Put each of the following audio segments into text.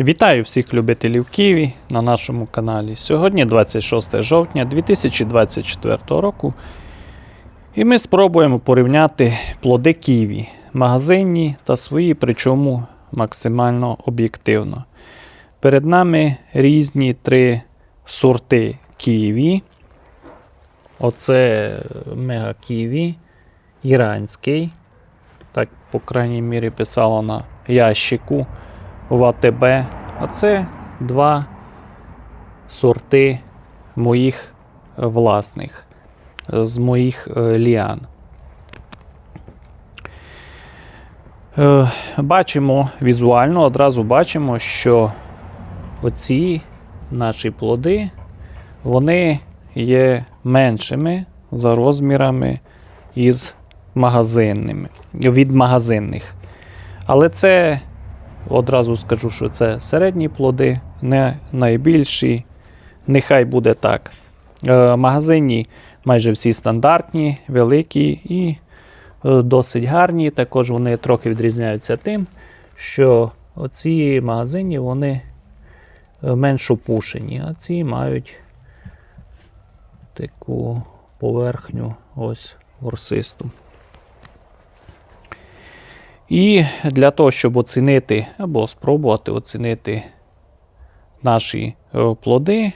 Вітаю всіх любителів Києві на нашому каналі. Сьогодні 26 жовтня 2024 року. І ми спробуємо порівняти плоди Києві, магазинні та свої, причому максимально об'єктивно. Перед нами різні три сорти Києві. Оце мега Києві, іранський. Так, по крайній мірі, писало на ящику в АТБ. А це два сорти моїх е, власних е, з моїх е, ліан. Бачимо візуально, одразу бачимо, що оці наші плоди вони є меншими за розмірами із магазинними, від магазинних. Але це Одразу скажу, що це середні плоди, не найбільші. Нехай буде так. Е, магазинні майже всі стандартні, великі і е, досить гарні. Також вони трохи відрізняються тим, що оці магазинні вони е, менш опушені, а ці мають таку поверхню ось ворсисту. І для того, щоб оцінити або спробувати оцінити наші е, плоди,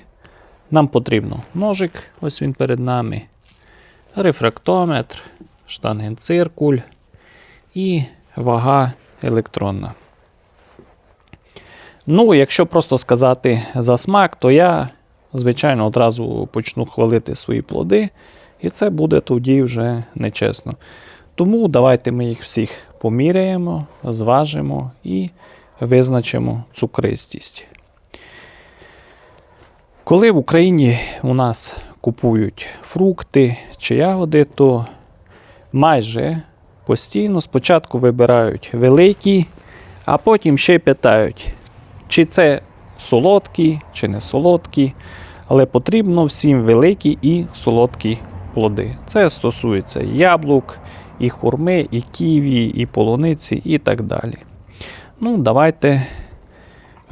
нам потрібно ножик, ось він перед нами, рефрактометр, штангенциркуль і вага електронна. Ну, якщо просто сказати за смак, то я, звичайно, одразу почну хвалити свої плоди, і це буде тоді вже нечесно. Тому давайте ми їх всіх поміряємо, зважимо і визначимо цукристість. Коли в Україні у нас купують фрукти чи ягоди, то майже постійно спочатку вибирають великі, а потім ще питають, чи це солодкі, чи не солодкі. Але потрібно всім великі і солодкі плоди. Це стосується яблук, і хурми, і ківі, і полуниці, і так далі. Ну, давайте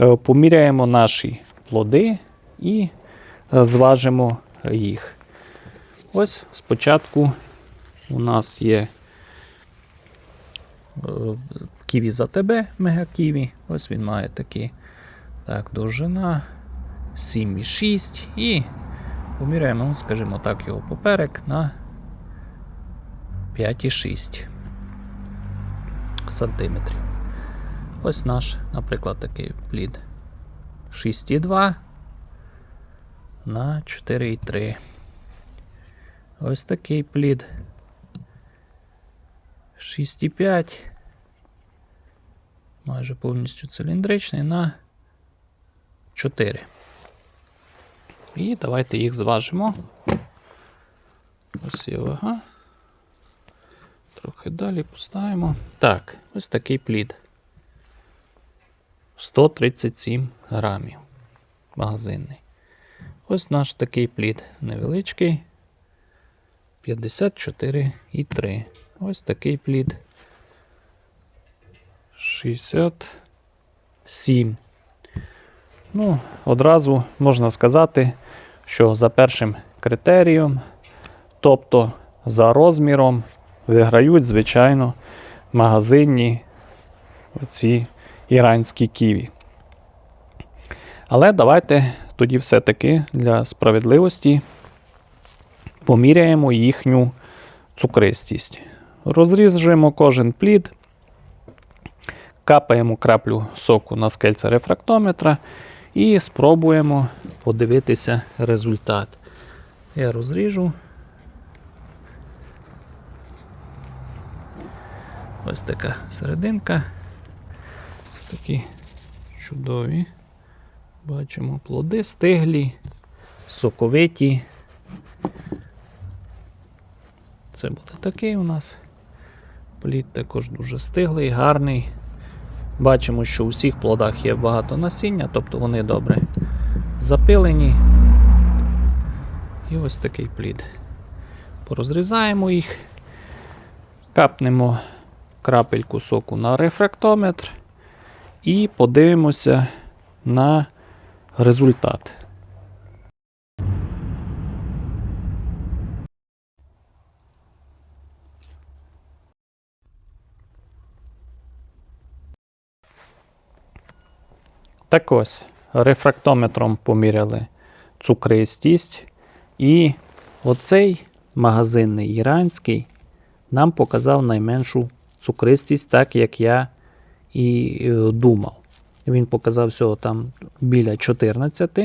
е, поміряємо наші плоди і е, зважимо їх. Ось спочатку у нас є е, ківі за тебе, мега ківі. Ось він має такий так, довжина 7,6 і поміряємо, скажімо так, його поперек на 5,6 сантиметрів. Ось наш, наприклад, такий плід 6,2 на 4,3. Ось такий плід 6,5. Майже повністю циліндричний на 4. І давайте їх зважимо. Ось є вага. Трохи далі поставимо. Так, ось такий плід. 137 грамів. Магазинний. Ось наш такий плід невеличкий. 54,3. Ось такий плід. 67. Ну, одразу можна сказати, що за першим критерієм, тобто за розміром, виграють, звичайно, магазинні ці іранські ківі. Але давайте тоді все-таки для справедливості поміряємо їхню цукристість. Розріжемо кожен плід, капаємо краплю соку на скельце рефрактометра і спробуємо подивитися результат. Я розріжу. Ось така серединка. Ось такі чудові. Бачимо плоди стиглі, соковиті. Це буде такий у нас. Плід також дуже стиглий, гарний. Бачимо, що у всіх плодах є багато насіння, тобто вони добре запилені. І ось такий плід. Порозрізаємо їх, капнемо крапельку соку на рефрактометр і подивимося на результат. Так ось, рефрактометром поміряли цукристість. І оцей магазинний іранський нам показав найменшу цукристість, так як я і е, думав. Він показав всього там біля 14.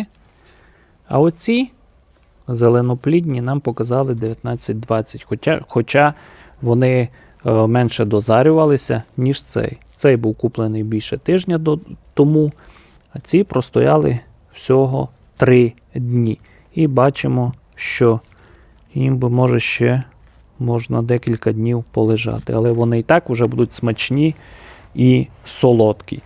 А оці зеленоплідні нам показали 19-20. Хоча, хоча вони е, менше дозарювалися, ніж цей. Цей був куплений більше тижня до, тому, а ці простояли всього 3 дні. І бачимо, що їм би може ще можна декілька днів полежати. Але вони і так вже будуть смачні і солодкі.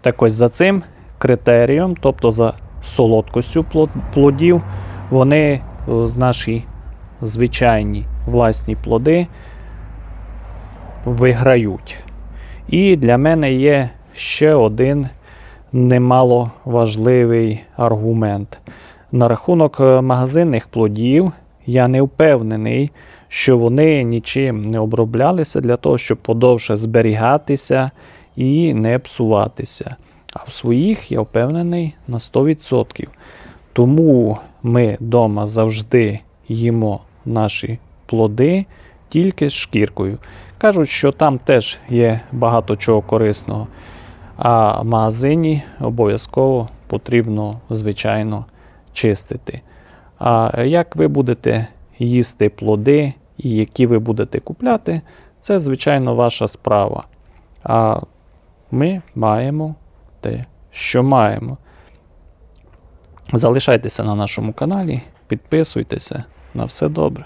Так ось за цим критерієм, тобто за солодкостю плодів, вони е, з наші звичайні власні плоди виграють. І для мене є ще один немало важливий аргумент. На рахунок е, магазинних плодів я не впевнений, що вони нічим не оброблялися для того, щоб подовше зберігатися і не псуватися. А в своїх я впевнений на 100%. Тому ми вдома завжди їмо наші плоди тільки з шкіркою. Кажуть, що там теж є багато чого корисного. А магазині обов'язково потрібно, звичайно, чистити. А як ви будете їсти плоди і які ви будете купляти, це, звичайно, ваша справа. А ми маємо те, що маємо. Залишайтеся на нашому каналі, підписуйтеся. На все добре.